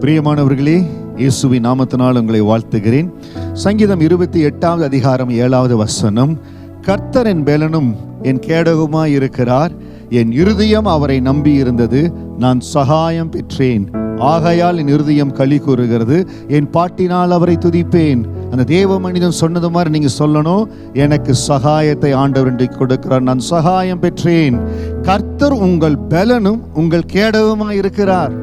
பிரியமானவர்களே இயேசுவி நாமத்தினால் உங்களை வாழ்த்துகிறேன். சங்கீதம் இருபத்தி எட்டாவது அதிகாரம் ஏழாவது வசனம் கர்த்தர் என் பேலனும் என் கேடகமாய் இருக்கிறார். என் இருதயம் அவரை நம்பி இருந்தது. நான் சகாயம் பெற்றேன். ஆகையால் என் இருதயம் களி கூறுகிறது. என் பாட்டினால் அவரை துதிப்பேன். அந்த தேவ மனிதன் சொன்னது மாதிரி நீங்க சொல்லணும். எனக்கு சகாயத்தை ஆண்டவர் இன்றைக்கு கொடுக்கிறார். நான் சகாயம் பெற்றேன். கர்த்தர் உங்கள் பலனும் உங்கள் கேடகமாய் இருக்கிறார்.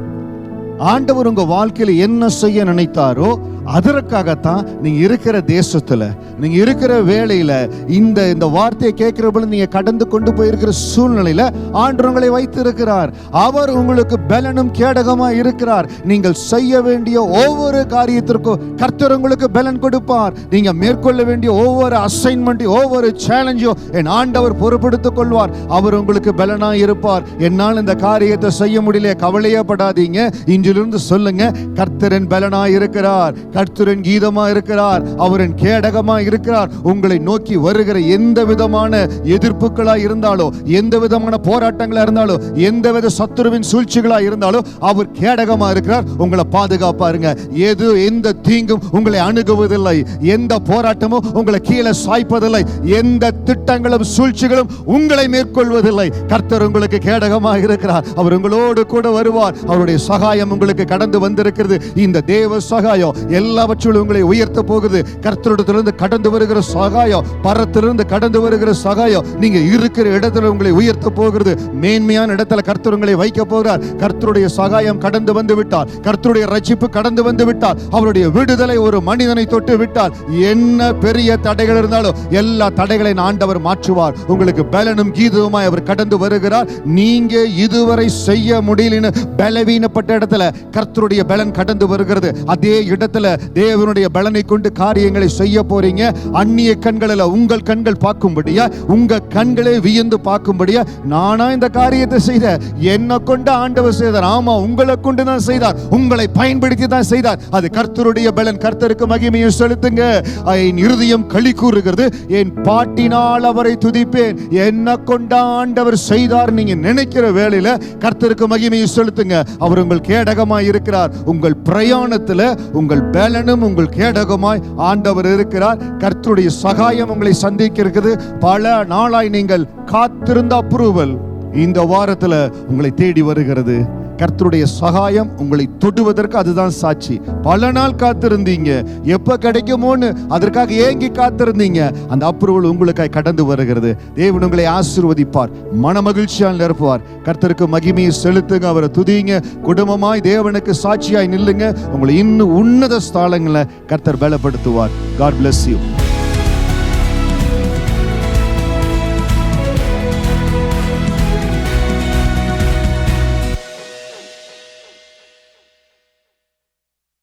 ஆண்டவர் உங்க வாழ்க்கையில என்ன செய்ய நினைத்தாரோ அதற்காகத்தான் நீங்க இருக்கிற தேசத்துல நீங்க இருக்கிற வேலையில இந்த இந்த வார்த்தையை கேட்கிறபோல பொழுது நீங்க கடந்து கொண்டு போயிருக்கிற சூழ்நிலையில ஆண்டவங்களை உங்களை வைத்திருக்கிறார். அவர் உங்களுக்கு பலனும் கேடகமா இருக்கிறார். நீங்கள் செய்ய வேண்டிய ஒவ்வொரு காரியத்திற்கும் கர்த்தர் உங்களுக்கு பலன் கொடுப்பார். நீங்க மேற்கொள்ள வேண்டிய ஒவ்வொரு அசைன்மெண்ட்டையும் ஒவ்வொரு சேலஞ்சும் என் ஆண்டவர் பொறுப்படுத்திக் கொள்வார். அவர் உங்களுக்கு பலனா இருப்பார் என்னால் இந்த காரியத்தை செய்ய முடியல கவலையப்படாதீங்க. நெஞ்சிலிருந்து சொல்லுங்க கர்த்தரன் பலனாய் இருக்கிறார் கர்த்தரன் கீதமா இருக்கிறார் அவரின் கேடகமா இருக்கிறார். உங்களை நோக்கி வருகிற எந்த விதமான எதிர்ப்புகளா இருந்தாலோ எந்த விதமான போராட்டங்களா இருந்தாலோ எந்த வித சத்துருவின் சூழ்ச்சிகளா இருந்தாலோ அவர் கேடகமா இருக்கிறார். உங்களை பாதுகாப்பாருங்க. எது எந்த தீங்கும் உங்களை அணுகுவதில்லை. எந்த போராட்டமும் உங்களை கீழே சாய்ப்பதில்லை. எந்த திட்டங்களும் சூழ்ச்சிகளும் உங்களை மேற்கொள்வதில்லை. கர்த்தர் உங்களுக்கு கேடகமாக இருக்கிறார். அவர் உங்களோடு கூட வருவார். அவருடைய சகாயம் உங்களுக்கு கடந்து வந்திருக்கிறது. இந்த தேவ சகாயம் எல்லாவற்றிலும் உங்களை உயர்த்த போகுது. கர்த்தரிடத்திலிருந்து கடந்து வருகிற சகாயம் பரத்திலிருந்து கடந்து வருகிற சகாயம் நீங்க இருக்கிற இடத்துல உங்களை உயர்த்த போகிறது. மேன்மையான இடத்துல கர்த்தர் உங்களை வைக்க போகிறார். கர்த்தருடைய சகாயம் கடந்து வந்து விட்டார். கர்த்தருடைய ரட்சிப்பு கடந்து வந்து விட்டார். அவருடைய விடுதலை ஒரு மனிதனை தொட்டு விட்டால் என்ன பெரிய தடைகள் இருந்தாலும் எல்லா தடைகளையும் ஆண்டவர் மாற்றுவார். உங்களுக்கு பலனும் கீதவுமாய் அவர் கடந்து வருகிறார். நீங்க இதுவரை செய்ய முடியலன்னு பலவீனப்பட்ட இடத்துல கர்த்தருடைய பலன் கடந்து வருகிறது. அதே இடத்துல தேவனுடைய பலனை கொண்டு காரியங்களை செய்ய போறீங்க. அந்நிய கண்களில் உங்கள் கண்கள் பார்க்கும்படியா உங்க கண்களே வியந்து பார்க்கும்படியா நானா இந்த காரியத்தை செய்த என்னை கொண்டு ஆண்டவர் செய்தார். ஆமா உங்களை கொண்டு தான் செய்தார். உங்களை பயன்படுத்தி தான் செய்தார். அது கர்த்தருடைய பலன். கர்த்தருக்கு மகிமையை செலுத்துங்க. என் இருதயம் களி கூறுகிறது. என் பாட்டினால் அவரை துதிப்பேன். என்ன கொண்டு ஆண்டவர் செய்தார். நீங்க நினைக்கிற வேலையில கர்த்தருக்கு மகிமையை செலுத்துங்க. அவர் உங்கள் கேடக கேடகமாய் இருக்கிறார் உங்கள் பிரயாணத்துல உங்கள் பேலனும் உங்கள் கேடகமாய் ஆண்டவர் இருக்கிறார். கர்த்தருடைய சகாயம் உங்களை சந்திக்க இருக்குது பல நாளாய் நீங்கள் காத்திருந்த அப்ரூவல் இந்த வாரத்துல உங்களை தேடி வருகிறது. கர்த்தருடைய சகாயம் உங்களை தொடுவதற்கு அதுதான் சாட்சி. பல நாள் காத்திருந்தீங்க. எப்ப கிடைக்குமோன்னு அதற்காக ஏங்கி காத்திருந்தீங்க. அந்த அப்ரூவல் உங்களுக்காய் கடந்து வருகிறது. தேவன் உங்களை ஆசீர்வதிப்பார். மன மகிழ்ச்சியால் நிரப்புவார். கர்த்தருக்கு மகிமையை செலுத்துங்க. அவரை துதிங்க. குடும்பமாய் தேவனுக்கு சாட்சியாய் நில்லுங்க. உங்களை இன்னும் உன்னத ஸ்தாலங்களை கர்த்தர் பலப்படுத்துவார். God bless you